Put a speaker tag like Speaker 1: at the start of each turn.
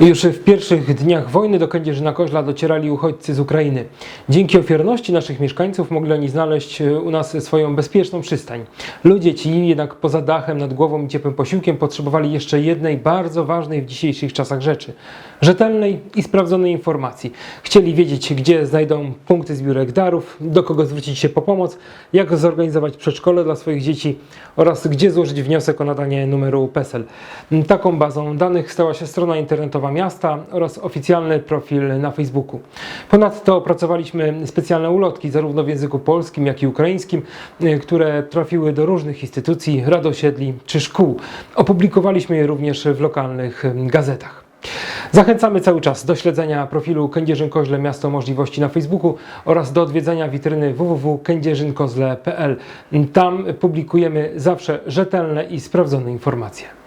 Speaker 1: Już w pierwszych dniach wojny do Kędzierzyna-Koźla docierali uchodźcy z Ukrainy. Dzięki ofiarności naszych mieszkańców mogli oni znaleźć e, u nas swoją bezpieczną przystań. Ludzie ci jednak poza dachem nad głową i ciepłym posiłkiem potrzebowali jeszcze jednej bardzo ważnej w dzisiejszych czasach rzeczy. Rzetelnej i sprawdzonej informacji. Chcieli wiedzieć, gdzie znajdą punkty zbiórek darów, do kogo zwrócić się po pomoc, jak zorganizować przedszkole dla swoich dzieci oraz gdzie złożyć wniosek o nadanie numeru PESEL. Taką bazą danych stała się strona internetowa miasta oraz oficjalny profil na Facebooku. Ponadto opracowaliśmy specjalne ulotki zarówno w języku polskim, jak i ukraińskim, y, które trafiły do różnych instytucji, rad osiedli czy szkół. Opublikowaliśmy je również w lokalnych y, gazetach. Zachęcamy cały czas do śledzenia profilu Kędzierzyn Koźle Miasto Możliwości na Facebooku oraz do odwiedzania witryny www.kędzierzynkozle.pl. Tam publikujemy zawsze rzetelne i sprawdzone informacje.